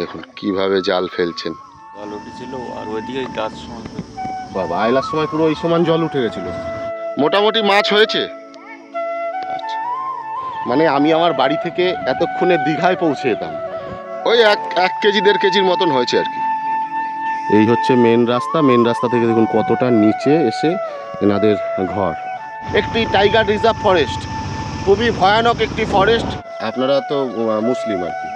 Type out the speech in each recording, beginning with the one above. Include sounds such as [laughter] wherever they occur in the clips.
দেখুন কীভাবে জাল ফেলছেন। জল উঠেছিল আর ওইদিকে গাছ সমান। বাবা আয়লার সময় পুরো ওই সমান জল উঠে গেছিল। মোটামুটি মাছ হয়েছে। আচ্ছা। মানে আমি আমার বাড়ি থেকে এতক্ষণে দীঘায় পৌঁছে যেতাম। ওই এক এক কেজি দেড় কেজির মতন হয়েছে আর কি। এই হচ্ছে মেন রাস্তা। মেন রাস্তা থেকে দেখুন কতটা নিচে এসে এনাদের ঘর। একটি টাইগার রিজার্ভ ফরেস্ট খুবই ভয়ানক একটি ফরেস্ট আপনারা তো মুসলিম আর কি।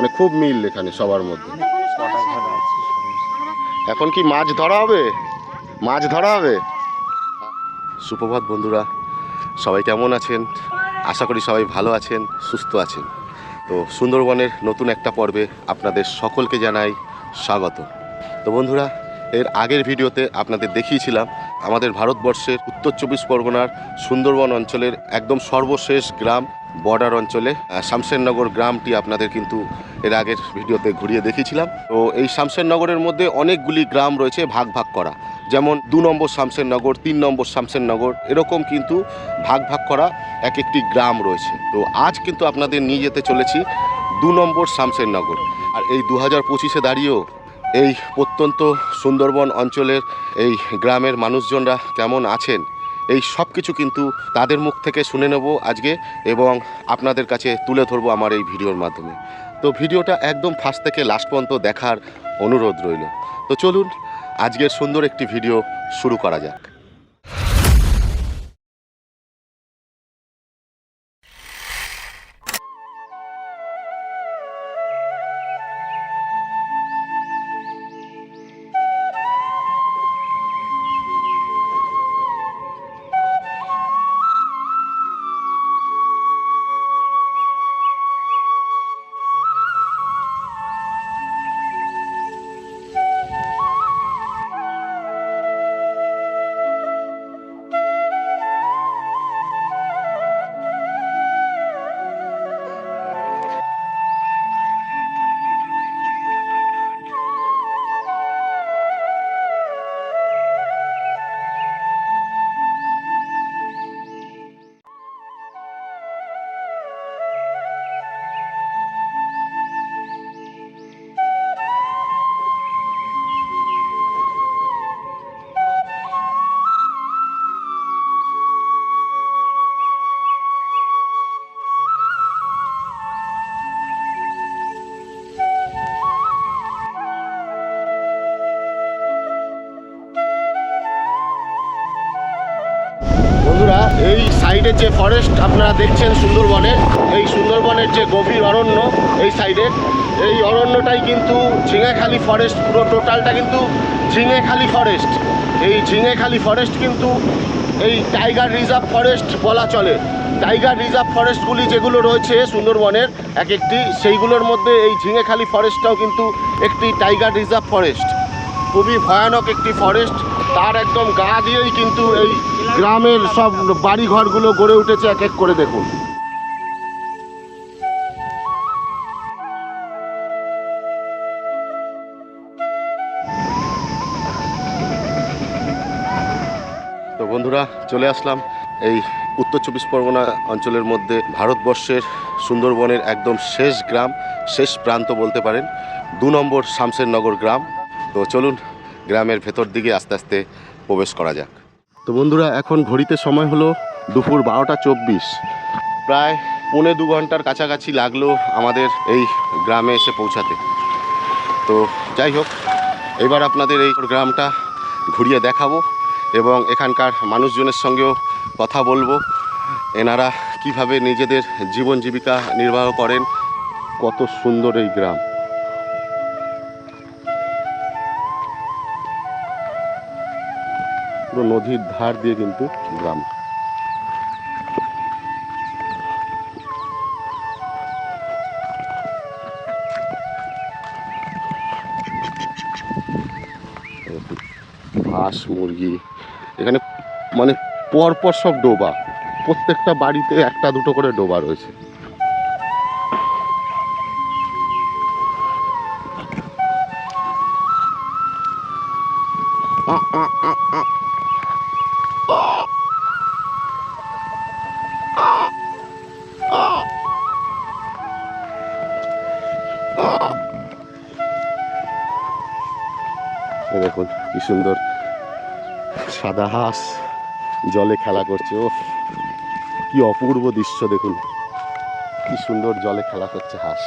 মানে খুব মিল এখানে সবার মধ্যে। এখন কি মাছ ধরা হবে? মাছ ধরা হবে? সুপ্রভাত বন্ধুরা, সবাই কেমন আছেন? আশা করি সবাই ভালো আছেন, সুস্থ আছেন। তো সুন্দরবনের নতুন একটা পর্বে আপনাদের সকলকে জানাই স্বাগত। তো বন্ধুরা, এর আগের ভিডিওতে আপনাদের দেখিয়েছিলাম, আমাদের ভারতবর্ষের উত্তর চব্বিশ পরগনার সুন্দরবন অঞ্চলের একদম সর্বশেষ গ্রাম বর্ডার অঞ্চলে আহ, শামশেরনগর গ্রামটি আপনাদের কিন্তু এর আগের ভিডিওতে ঘুরিয়ে দেখিয়েছিলাম। তো এই শামশেরনগরের মধ্যে অনেকগুলি গ্রাম রয়েছে ভাগ ভাগ করা। যেমন দু নম্বর শামশেরনগর তিন নম্বর শামশেরনগর এরকম কিন্তু ভাগ ভাগ করা এক একটি গ্রাম রয়েছে। তো আজ কিন্তু আপনাদের নিয়ে যেতে চলেছি দু নম্বর শামশেরনগর আর এই দু হাজার পঁচিশে দাঁড়িয়েও এই প্রত্যন্ত সুন্দরবন অঞ্চলের এই গ্রামের মানুষজনরা কেমন আছেন? এই সব কিছু কিন্তু তাদের মুখ থেকে শুনে নেব আজকে এবং আপনাদের কাছে তুলে ধরবো আমার এই ভিডিওর মাধ্যমে। তো ভিডিওটা একদম ফার্স্ট থেকে লাস্ট পর্যন্ত দেখার অনুরোধ রইল। তো চলুন, আজকের সুন্দর একটি ভিডিও শুরু করা যাক। সাইডের যে ফরেস্ট আপনারা দেখছেন সুন্দরবনের এই সুন্দরবনের যে গভীর অরণ্য এই সাইডে, এই অরণ্যটাই কিন্তু ঝিঙেখালি ফরেস্ট পুরো টোটালটা কিন্তু ঝিঙেখালি ফরেস্ট এই ঝিঙেখালি ফরেস্ট কিন্তু এই টাইগার রিজার্ভ ফরেস্ট বলা চলে। টাইগার রিজার্ভ ফরেস্টগুলি যেগুলো রয়েছে সুন্দরবনের এক একটি সেইগুলোর মধ্যে এই ঝিঙেখালি ফরেস্টটাও কিন্তু একটি টাইগার রিজার্ভ ফরেস্ট খুবই ভয়ানক একটি ফরেস্ট তার একদম গা দিয়েই কিন্তু এই গ্রামের সব বাড়ি ঘরগুলো গড়ে উঠেছে এক এক করে দেখুন। তো বন্ধুরা, চলে আসলাম এই উত্তর চব্বিশ পরগনা অঞ্চলের মধ্যে ভারতবর্ষের সুন্দরবনের একদম শেষ গ্রাম, শেষ প্রান্ত বলতে পারেন। দু নম্বর শামশেরনগর গ্রাম। তো চলুন গ্রামের ভেতর দিকে আস্তে আস্তে প্রবেশ করা যাক। তো বন্ধুরা এখন ঘড়িতে সময় হলো দুপুর বারোটা চব্বিশ। প্রায় পৌনে দু ঘণ্টার কাছাকাছি লাগল আমাদের এই গ্রামে এসে পৌঁছাতে। তো যাই হোক এবার আপনাদের এই গ্রামটা ঘুরিয়ে দেখাবো এবং এখানকার মানুষজনের সঙ্গেও কথা বলব। এনারা কীভাবে নিজেদের জীবন জীবিকা নির্বাহ করেন কত সুন্দর এই গ্রাম। পুরো নদীর ধার দিয়ে কিন্তু গ্রাম। হাঁস মুরগি, এখানে মানে পরপর সব ডোবা। প্রত্যেকটা বাড়িতে একটা দুটো করে ডোবা রয়েছে। সুন্দর। সাদা হাঁস, জলে খেলা করছে ও কি অপূর্ব দৃশ্য দেখুন। কি সুন্দর জলে খেলা করছে হাঁস।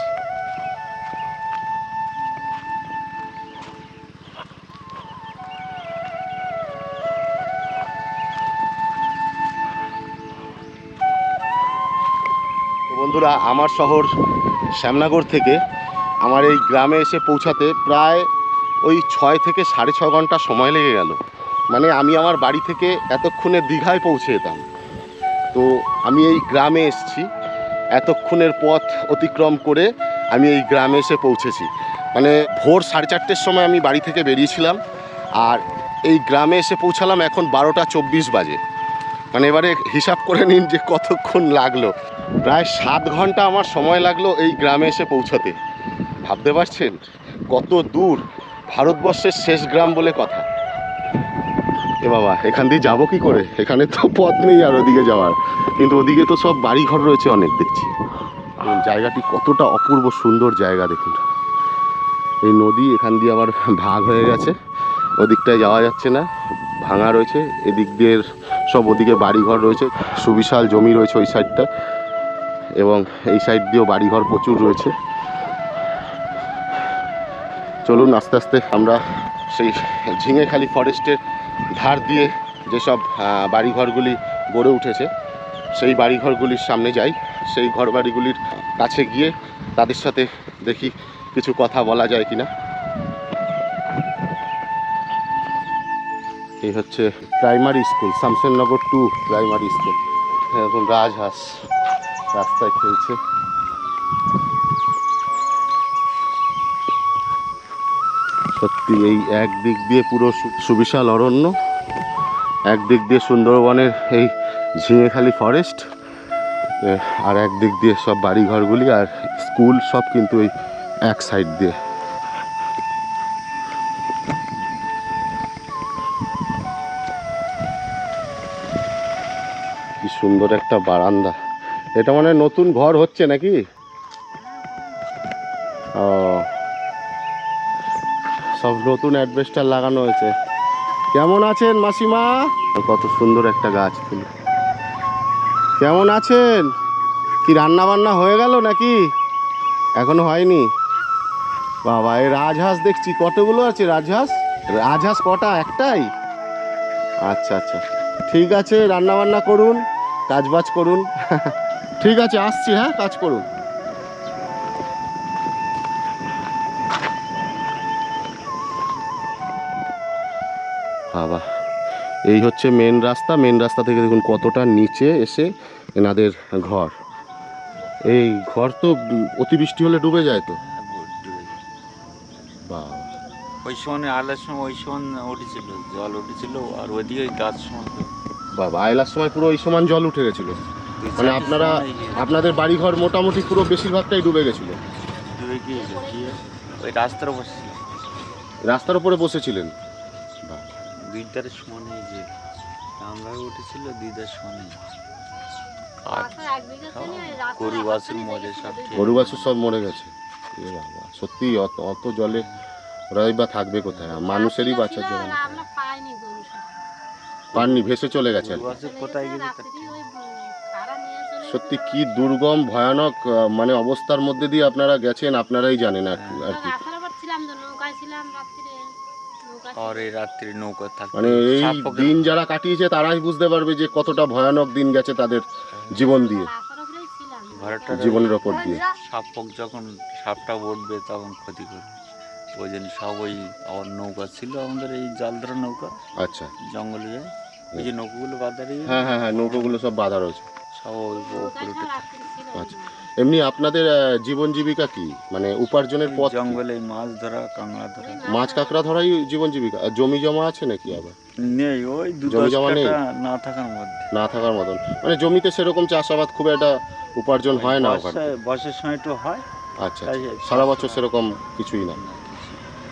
বন্ধুরা, আমার শহর শ্যামনগর থেকে আমার এই গ্রামে এসে পৌঁছাতে প্রায় ওই ছয় থেকে সাড়ে ছ ঘণ্টা সময় লেগে গেল। মানে আমি আমার বাড়ি থেকে এতক্ষণে দীঘায় পৌঁছে যেতাম। তো আমি এই গ্রামে এসেছি। এতক্ষণের পথ অতিক্রম করে আমি এই গ্রামে এসে পৌঁছেছি। মানে ভোর সাড়ে চারটের সময় আমি বাড়ি থেকে বেরিয়েছিলাম আর এই গ্রামে এসে পৌঁছালাম এখন বারোটা চব্বিশ বাজে। মানে এবারে হিসাব করে নিন যে কতক্ষণ লাগল। প্রায় সাত ঘণ্টা আমার সময় লাগল এই গ্রামে এসে পৌঁছাতে। ভাবতে পারছেন? কত দূর? ভারতবর্ষের শেষ গ্রাম বলে কথা। এ বাবা, এখান দিয়ে যাব কি করে? এখানে তো পথ নেই আর ওদিকে যাওয়ার। কিন্তু ওদিকে তো সব বাড়িঘর রয়েছে অনেক, দেখছি। জায়গাটি কতটা অপূর্ব সুন্দর জায়গা, দেখুন। এই নদী এখান দিয়ে আবার ভাগ হয়ে গেছে। ওদিকটায় যাওয়া যাচ্ছে না, ভাঙা রয়েছে। এদিক দিয়ে সব ওদিকে বাড়িঘর রয়েছে, সুবিশাল জমি রয়েছে ওই সাইডটা এবং এই সাইড দিয়েও বাড়িঘর প্রচুর রয়েছে। চলুন আস্তে আস্তে আমরা সেই ঝিঙেখালি ফরেস্টের ধার দিয়ে যেসব বাড়িঘরগুলি গড়ে উঠেছে, সেই বাড়িঘরগুলির সামনে যাই। সেই ঘর বাড়িগুলির কাছে গিয়ে তাদের সাথে দেখি কিছু কথা বলা যায় কিনা। এই হচ্ছে primary school Shamsernagar two primary school এখন রাজহাঁস রাস্তায় খেলছে। সত্যি এই এক দিক দিয়ে পুরো সুবিশাল অরণ্য, এক দিক দিয়ে সুন্দরবনের এই ঝিঙেখালি ফরেস্ট আর এক দিক দিয়ে সব বাড়িঘরগুলি আর স্কুল সব কিন্তু এই এক সাইড দিয়ে। কি সুন্দর একটা বারান্দা। এটা মানে নতুন ঘর হচ্ছে নাকি? ও সব নতুন অ্যাডভেস্টার লাগানো হয়েছে। কেমন আছেন মাসিমা? কত সুন্দর একটা গাছ কেমন আছেন? কি রান্না বান্না হয়ে গেল নাকি? এখনও হয়নি? বাবা, এই রাজহাঁস দেখছি। কতগুলো আছে রাজহাঁস? রাজহাঁস কটা? একটাই? আচ্ছা আচ্ছা। ঠিক আছে রান্না বান্না করুন কাজ বাজ করুন। [laughs] ঠিক আছে, আসছি হ্যাঁ কাজ করুন। বাবা। এই হচ্ছে মেন রাস্তা। মেন রাস্তা থেকে দেখুন কতটা নিচে এসে এনাদের ঘর। এই ঘর তো অতিবৃষ্টি হলে ডুবে যায় তো? বাবা ওই সময় আলার সময় ওই সময় উঠেছিল জল উঠেছিল আর ওইদিকে গাছ সময় বাবা আয়লার সময় পুরো ওই সমান জল উঠে গেছিল। মানে আপনারা আপনাদের বাড়িঘর মোটামুটি পুরো বেশিরভাগটাই ডুবে গেছিল। ডুবে গিয়েছে ওই রাস্তার রাস্তার উপরে বসেছিলেন? দুইটার সমানে যে আমরা উঠেছিল দুইটার সমানে। গরু বাছুর মজা সব গরু বাছুর সব মরে গেছে। এ বাবা সত্যি অত অত জলে ওরাই বা থাকবে কোথায়? মানুষেরই বাঁচার জন্য না। আমরা পাইনি গরু সব। পাননি ভেসে গেছে। কোথায় চলে সত্যি কি দুর্গম ভয়ানক মানে অবস্থার মধ্যে দিয়ে আপনারা গেছেন আপনারাই জানেন আর কি- আর এই রাত্রি নৌকা থাকতে মানে এই দিন যারা কাটিয়েছে তারাই বুঝতে পারবে যে কতটা ভয়ানক দিন গেছে তাদের জীবন দিয়ে। ঘরটা জীবনের ওপর দিয়ে। সাপ যখন সাপটা উঠবে তখন ক্ষতি করবে। ওই জন্য সব ওই আমার নৌকা ছিল আমাদের এই জাল ধরা নৌকা। আচ্ছা। জঙ্গলে যায়। ওই যে নৌকাগুলো বাজারে হ্যাঁ হ্যাঁ হ্যাঁ নৌকোগুলো সব বাধা রয়েছে। সব ওই উপরে আচ্ছা। এমনি আপনাদের আহ, জীবন জীবিকা কি? মানে উপার্জনের পথ কি? জঙ্গলে মাছ ধরা কাঁকড়া ধরা। মাছ কাঁকড়া ধরাই জীবন জীবিকা? আর জমি জমা আছে নাকি আবার? নেই ওই দু জমি দশ জমা নেই? টাকা না থাকার মধ্যে। না থাকার মতন। মানে জমিতে সেরকম চাষাবাদ খুব একটা উপার্জন হয় না ওখানে। বর্ষায়- বর্ষার সময় একটু হয়। আচ্ছা তাই আচ্ছা। সারা বছর সেরকম কিছুই না।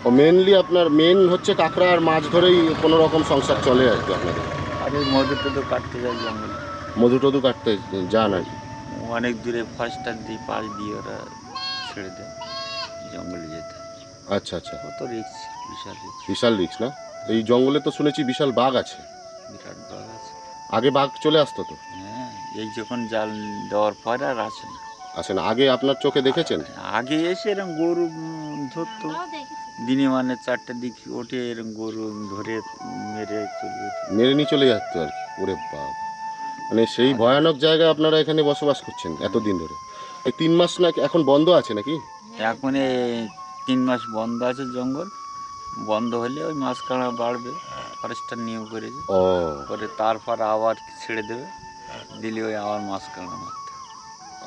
ও মেনলি আপনার মেন হচ্ছে কাঁকড়া আর মাছ ধরেই কোনো রকম সংসার চলে আর কি আপনাদের। আর মধু টধু কাটতে যায় জঙ্গলে। মধু টধু কাটতে যান আর কি। অনেক দূরে ফার্স্টার দিয়ে পাশ দিয়ে ওরা ছেড়ে দেয় জঙ্গলে যেতে। আচ্ছা আচ্ছা। কত রিক্স বিশাল রিস্ক বিশাল রিক্স না? এই জঙ্গলে তো শুনেছি বিশাল বাঘ আছে। বিরাট বাঘ আছে। আগে বাঘ চলে আসতো তো? হ্যাঁ এই যখন জাল দেওয়ার পরে আর আসে না। আসে না। আগে আপনার চোখে দেখেছেন? আগে এসে এরকম গরু ধরতো। দিনে মানে চারটার দিক ওঠে এরকম গরু ধরে মেরে চলে যেত। মেরে নিয়ে চলে যাচ্ছে আর কি। ওরে বাপ মানে সেই ভয়ানক জায়গায় আপনারা এখানে বসবাস করছেন এতদিন ধরে। এই তিন মাস না এখন বন্ধ আছে নাকি? এখন এই তিন মাস বন্ধ আছে জঙ্গল। বন্ধ হলে ওই মাছ কাঁড়া বাড়বে ফরেস্টার নিয়ম করেছে ও। করে তারপর আবার ছেড়ে দেবে। দিলে ওই আবার মাছ কাঁড়া মারতে।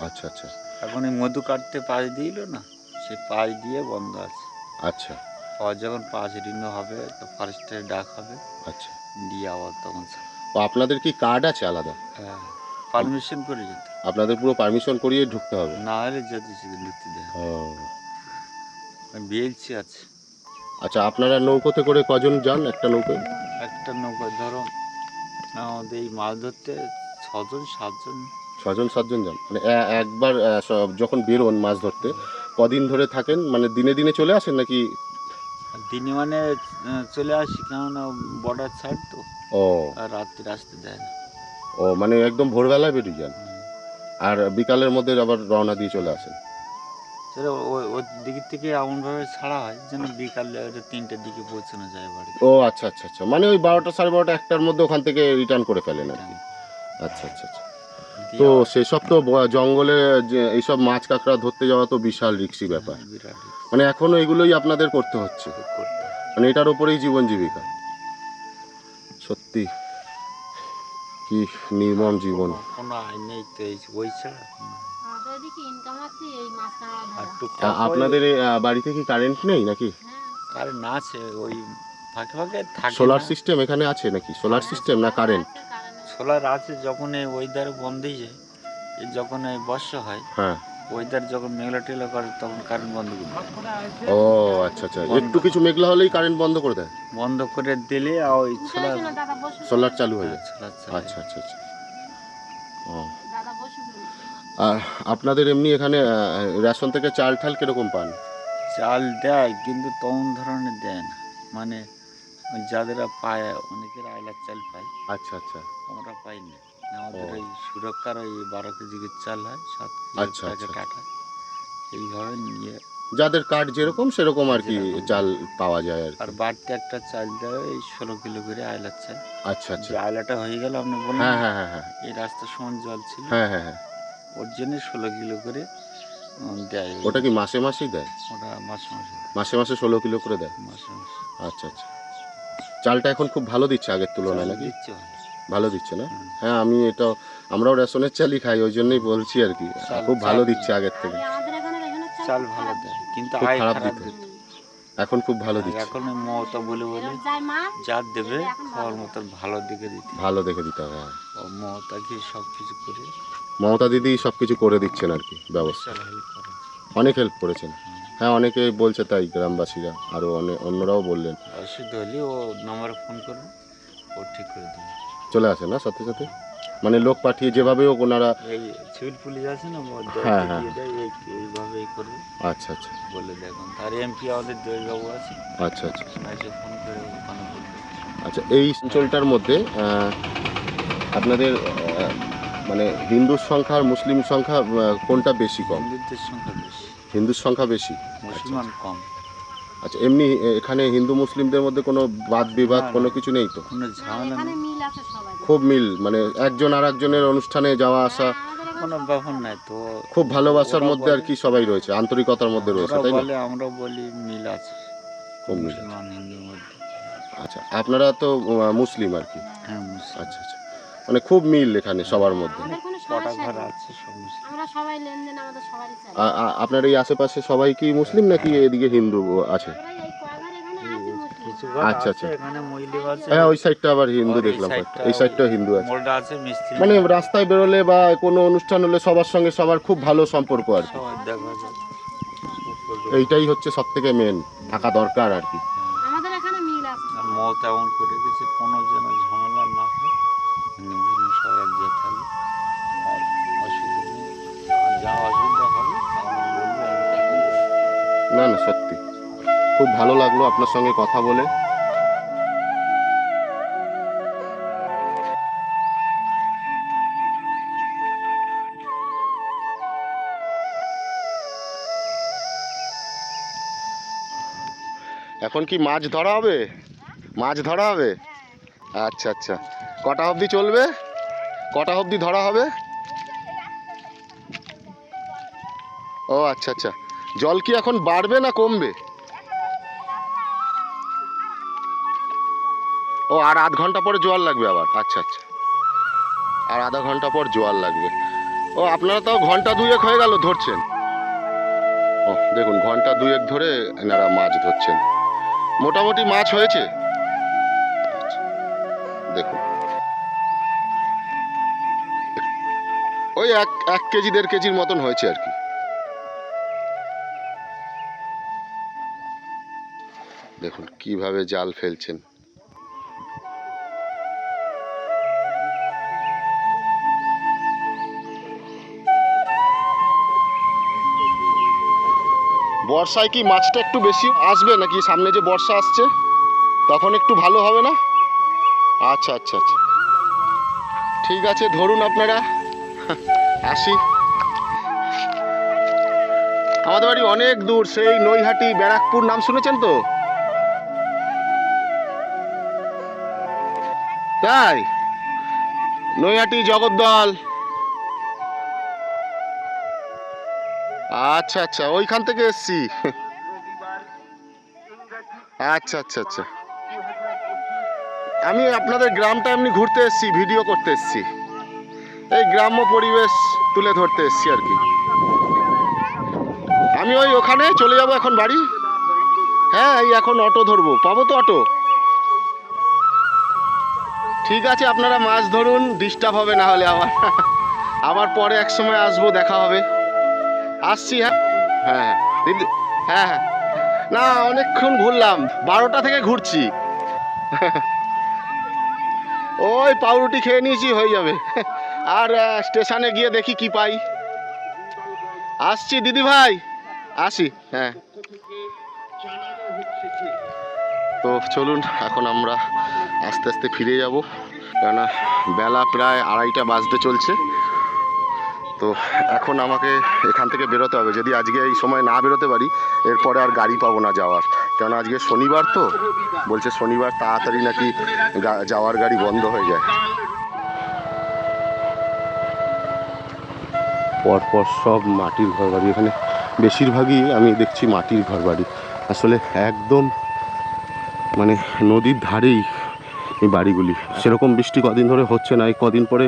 আচ্ছা আচ্ছা। এখন ওই মধু কাটতে পাশ দিল না সে পাশ দিয়ে বন্ধ আছে। আচ্ছা। আবার যখন পাঁচ ঋণ হবে তো ফরেস্টের ডাক হবে। আচ্ছা। দিয়ে আবার তখন ছাড়বে। ও আপনাদের কি কার্ড আছে আলাদা? হ্যাঁ পারমিশন করে যেতে। আপনাদের পুরো পারমিশন করিয়ে ঢুকতে হবে? না হলে যদি সেদিন ঢুকতে দেয়। ও। বিএলসি আছে। আচ্ছা আপনারা নৌকোতে করে কজন যান একটা নৌকোয়? একটা নৌকা ধরো আমাদের এই মাছ ধরতে ছজন সাতজন। ছজন সাতজন যান? মানে এ- একবার আহ, যখন বেরোন মাছ ধরতে কদিন ধরে থাকেন? মানে দিনে দিনে চলে আসেন নাকি দিনে মানে চলে আসি কেননা বর্ডার ছাড় তো। ও। আর রাত্রে আসতে দেয় না। ও মানে একদম ভোরবেলায় বেরিয়ে যান? আর বিকালের মধ্যে আবার রওনা দিয়ে চলে আসেন? সেটা ওই দিক থেকে এমনভাবে ছাড়া হয় যেন বিকালে তিনটের দিকে পৌঁছানো যায় বাড়ি। ও আচ্ছা আচ্ছা আচ্ছা। মানে ওই বারোটা সাড়ে বারোটা একটার মধ্যে ওখান থেকে রিটার্ন করে ফেলেন আর কি। আচ্ছা আচ্ছা আচ্ছা। তো সেসব তো জঙ্গলে যে এইসব মাছ কাঁকড়া ধরতে যাওয়া তো বিশাল রিক্সি ব্যাপার। মানে এখনও এগুলোই আপনাদের করতে হচ্ছে। হয়। মানে এটার উপরেই জীবন জীবিকা। সত্যি। কি নির্মম জীবন। আপনাদের বাড়িতে কি কারেন্ট নেই নাকি? হ্যাঁ। কারেন্ট না আছে ওই ফাঁকে ফাঁকে সোলার সিস্টেম এখানে আছে নাকি? সোলার সিস্টেম না কারেন্ট সোলার আছে যখন এই ওয়েদার বন্ধ হয়ে যায় এই যখন এই বর্ষা হয় হ্যাঁ। ওয়েদার যখন মেঘলা টেলা করে তখন কারেন্ট বন্ধ করে দেয়। ও আচ্ছা আচ্ছা। একটু কিছু মেঘলা হলেই কারেন্ট বন্ধ করে দেয়? বন্ধ করে দিলে আর ওই সোলার সোলার চালু হয়ে যায়। সোলার আচ্ছা আচ্ছা আচ্ছা। ও। আর আপনাদের এমনি এখানে রেশন থেকে চাল ঠাল কীরকম পান? চাল দেয় কিন্তু তেমন ধরনের দেয় না। মানে যাদের পায় অনেকের আইলার চাল পায়। আচ্ছা আচ্ছা। আমরা পাই না। আমাদের। ওই সুরক্ষার ওই বারো কেজি চাল হয় সাত আচ্ছা, কেজি আচ্ছা। টাকা এইভাবে নিয়ে যাদের কাঠ যেরকম সেরকম আর কি চাল পাওয়া যায় আর আর বাড়তি একটা চাল দেয় এই ষোলো কিলো করে আইলার চাল। আচ্ছা আচ্ছা। আয়লাটা হয়ে গেল আপনি বলুন হ্যাঁ হ্যাঁ হ্যাঁ হ্যাঁ। এই রাস্তা সমান জল ছিল। হ্যাঁ হ্যাঁ হ্যাঁ। ওর জন্য ষোলো কিলো করে দেয়। ওটা কি মাসে মাসেই দেয়? ওটা মাসে মাসে মাসে মাসে ষোলো কিলো করে দেয়? মাসে মাসে। আচ্ছা আচ্ছা। চালটা এখন খুব ভালো দিচ্ছে আগের তুলনায় নাকি? ভালো। দিচ্ছে না? হ্যাঁ আমি এটা আমরাও রেশনের চালই খাই ওই জন্যই বলছি আর কি। খুব ভালো দিচ্ছে আগের থেকে। চাল ভালো দেয় কিন্তু খারাপ দিত। এখন খুব ভালো দিচ্ছে। এখন মমতা বলে বলে এবার যায় মাছ যা দেবে খাওয়ার ভালো। মতন ভালো দিকে দিতে ভালো দেখে দিতে হবে হ্যাঁ। মমতা কি সব কিছু করে? মমতা দিদি সব কিছু করে দিচ্ছেন আর কি ব্যবস্থা। অনেক হেল্প করেছেন। হ্যাঁ অনেকে বলছে তাই গ্রামবাসীরা আরও অনেক অন্যরাও বললেন। অসুবিধা হলে ও নম্বরে ফোন করবে ও ঠিক করে দেবে। চলে আসে না সাথে সাথে? মানে লোক পাঠিয়ে যেভাবে হোক ওনারা এই সিভিল পুলিশ আছে না হ্যাঁ, হ্যাঁ। এই- এইভাবে এই করবে। আচ্ছা আচ্ছা। বলে দেখুন তার এমপি আমাদের দেববাবু আছে। আচ্ছা আচ্ছা। ফোন করে ওখানে বলবে। আচ্ছা এই অঞ্চলটার মধ্যে আপনাদের মানে হিন্দুর সংখ্যা আর মুসলিম সংখ্যা কোনটা বেশি কম? হিন্দুদের সংখ্যা বেশি। হিন্দুর সংখ্যা বেশি। মুসলমান কম। আচ্ছা এমনি এখানে হিন্দু মুসলিমদের মধ্যে কোনো বাদ বিবাদ। কোনো কিছু নেই তো? কোনো ঝামেলা নেই। মিল আছে সবাই খুব মিল মানে একজন আর একজনের অনুষ্ঠানে যাওয়া আসা হ্যাঁ, এখানে কোনো ব্যাপার নাই তো। খুব ভালোবাসার মধ্যে আর কি সবাই রয়েছে আন্তরিকতার মধ্যে রয়েছে তাই না? আমরা বলি মিল আছে। খুব মিল আচ্ছা আপনারা তো মুসলিম আর কি? হ্যাঁ আচ্ছা আচ্ছা মানে খুব মিল এখানে সবার মধ্যে। কটা ঘর আছে সব মুসলিম। আমরা সবাই লেনদেন আমাদের সবারই চাই আ- আ- আপনার এই আশেপাশে সবাই কি মুসলিম নাকি এদিকে হিন্দু আছে? সবাই এই কয়ঘর এখানে আছে মুসলিম। কিছু ঘর আচ্ছা, আছে আচ্ছা। এখানে আছে। হ্যাঁ ওই সাইডটা আবার হিন্দু এই দেখলাম। সাইডটা এই সাইডটাও হিন্দু আছে। মোড়টা আছে মিস্ত্রি মানে রাস্তায় বেরোলে বা কোনো অনুষ্ঠান হলে সবার সঙ্গে সবার খুব ভালো সম্পর্ক আর কি। সবাই দেখা যায়। এইটাই হচ্ছে সব থেকে মেন থাকা দরকার আর কি। আমাদের এখানে মিল আছে। আর মত এমন করে কোনো যেন ঝামেলা না হয়। হিন্দু না না, সত্যি। খুব ভালো লাগল আপনার সঙ্গে কথা বলে। এখন কি মাছ ধরা হবে? মাছ ধরা হবে? আচ্ছা আচ্ছা। কটা অবধি চলবে? কটা অবধি ধরা হবে? ও আচ্ছা আচ্ছা। জল কি এখন বাড়বে না কমবে? ও, আর আধ ঘণ্টা পরে জোয়ার লাগবে আবার। আচ্ছা আচ্ছা। আর আধা ঘণ্টা পর জোয়ার লাগবে। ও, আপনারা তাও ঘণ্টা দুয়েক হয়ে গেল ধরছেন। ও, দেখুন, ঘণ্টা দুয়েক ধরে এনারা মাছ ধরছেন। মোটামুটি মাছ হয়েছে? দেখুন। ওই এক এক কেজি, দেড় কেজির মতন হয়েছে আর কি। দেখুন, কীভাবে জাল ফেলছেন। বর্ষায় কি মাছটা একটু বেশি আসবে নাকি? সামনে যে বর্ষা আসছে, তখন একটু ভালো হবে না? আচ্ছা আচ্ছা আচ্ছা। ঠিক আছে, ধরুন আপনারা। আসি। আমাদের বাড়ি অনেক দূর, সেই নৈহাটি ব্যারাকপুর, নাম শুনেছেন তো? তাই? নৈহাটি জগদ্দল। আচ্ছা আচ্ছা ওইখান থেকে এসছি। আচ্ছা আচ্ছা আচ্ছা। আমি আপনাদের গ্রামটা এমনি ঘুরতে এসছি, ভিডিও করতে এসছি। এই গ্রাম্য পরিবেশ তুলে ধরতে এসছি আর কি। আমি ওই ওখানে চলে যাব এখন বাড়ি। হ্যাঁ এই এখন অটো ধরবো। পাবো তো অটো? ঠিক আছে, আপনারা মাছ ধরুন ডিস্টার্ব হবে না হলে আবার। আবার পরে এক সময় আসব, দেখা হবে। আসছি হ্যাঁ? হ্যাঁ হ্যাঁ দিদি হ্যাঁ হ্যাঁ। না, অনেকক্ষণ ঘুরলাম, বারোটা থেকে ঘুরছি। ওই পাউরুটি খেয়ে নিয়েছি, হয়ে যাবে। আর স্টেশনে গিয়ে দেখি কি পাই। আসছি, দিদি ভাই। আসি হ্যাঁ। তো চলুন, এখন আমরা আস্তে আস্তে ফিরে যাব। কেননা বেলা প্রায় আড়াইটা বাজতে চলছে। তো এখন আমাকে এখান থেকে বেরোতে হবে। যদি আজকে এই সময় না বেরোতে পারি, এরপরে আর গাড়ি পাবো না যাওয়ার। কেন আজকে শনিবার তো, বলছে শনিবার তাড়াতাড়ি নাকি যাওয়ার গাড়ি বন্ধ হয়ে যায়। পরপর সব মাটির ঘর বাড়ি। এখানে বেশিরভাগই আমি দেখছি মাটির ঘর বাড়ি। আসলে একদম মানে নদীর ধারেই এই বাড়িগুলি। সেরকম বৃষ্টি কদিন ধরে হচ্ছে না। এই কদিন পরে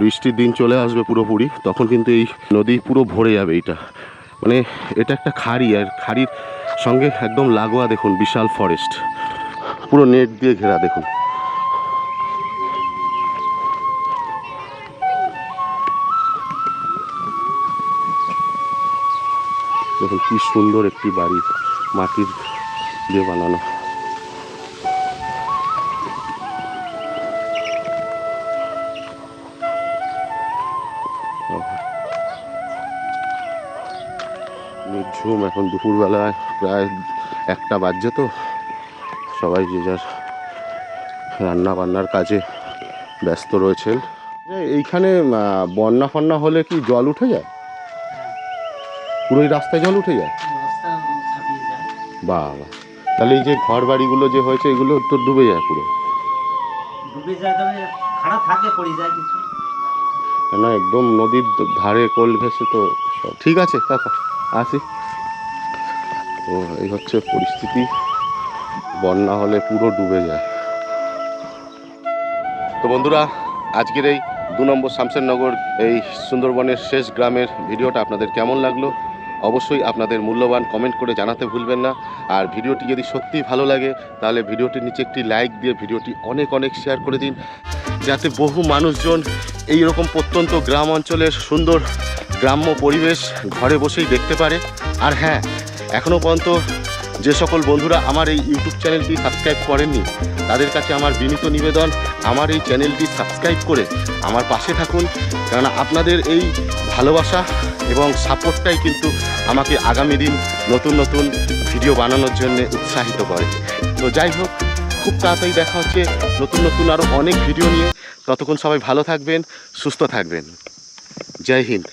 বৃষ্টির দিন চলে আসবে পুরোপুরি। তখন কিন্তু এই নদী পুরো ভরে যাবে এইটা। মানে এটা একটা খাড়ি, আর খাড়ির সঙ্গে একদম লাগোয়া দেখুন, বিশাল ফরেস্ট পুরো নেট দিয়ে ঘেরা দেখুন। দেখুন কি সুন্দর একটি বাড়ি, মাটির দিয়ে বানানো। নির্ঝুম এখন দুপুরবেলায় প্রায় একটা বাজছে তো। সবাই যে যার রান্না বান্নার কাজে ব্যস্ত রয়েছেন। এইখানে বন্যা ফন্যা হলে কি জল উঠে যায়? পুরোই রাস্তায় জল উঠে যায়? বাবা তাহলে এই যে ঘর বাড়িগুলো যে হয়েছে এগুলো তো ডুবে যায় পুরো। ডুবে যায় তবে খারাপ থাকে পড়ে যায় কিছু। না একদম নদীর ধারে কোল ঘেসে তো সব। ঠিক আছে কাকা আসি। তো এই হচ্ছে পরিস্থিতি। বন্যা হলে পুরো ডুবে যায়। তো বন্ধুরা, আজকের এই দু নম্বর শামসেরনগর, এই সুন্দরবনের শেষ গ্রামের ভিডিওটা আপনাদের কেমন লাগল? অবশ্যই আপনাদের মূল্যবান কমেন্ট করে জানাতে ভুলবেন না। আর ভিডিওটি যদি সত্যিই ভালো লাগে, তাহলে ভিডিওটির নিচে একটি লাইক দিয়ে ভিডিওটি অনেক অনেক শেয়ার করে দিন। যাতে বহু মানুষজন এই রকম প্রত্যন্ত গ্রাম অঞ্চলের সুন্দর গ্রাম্য পরিবেশ ঘরে বসেই দেখতে পারে। আর হ্যাঁ এখনও পর্যন্ত যে সকল বন্ধুরা আমার এই ইউটিউব চ্যানেলটি সাবস্ক্রাইব করেননি, তাদের কাছে আমার বিনীত নিবেদন, আমার এই চ্যানেলটি সাবস্ক্রাইব করে আমার পাশে থাকুন। কেননা আপনাদের এই ভালোবাসা এবং সাপোর্টটাই কিন্তু আমাকে আগামী দিন নতুন নতুন ভিডিও বানানোর জন্য উৎসাহিত করে। তো যাই হোক, খুব তাড়াতাড়ি দেখা হচ্ছে নতুন নতুন আরও অনেক ভিডিও নিয়ে। ততক্ষণ সবাই ভালো থাকবেন, সুস্থ থাকবেন। জয় হিন্দ।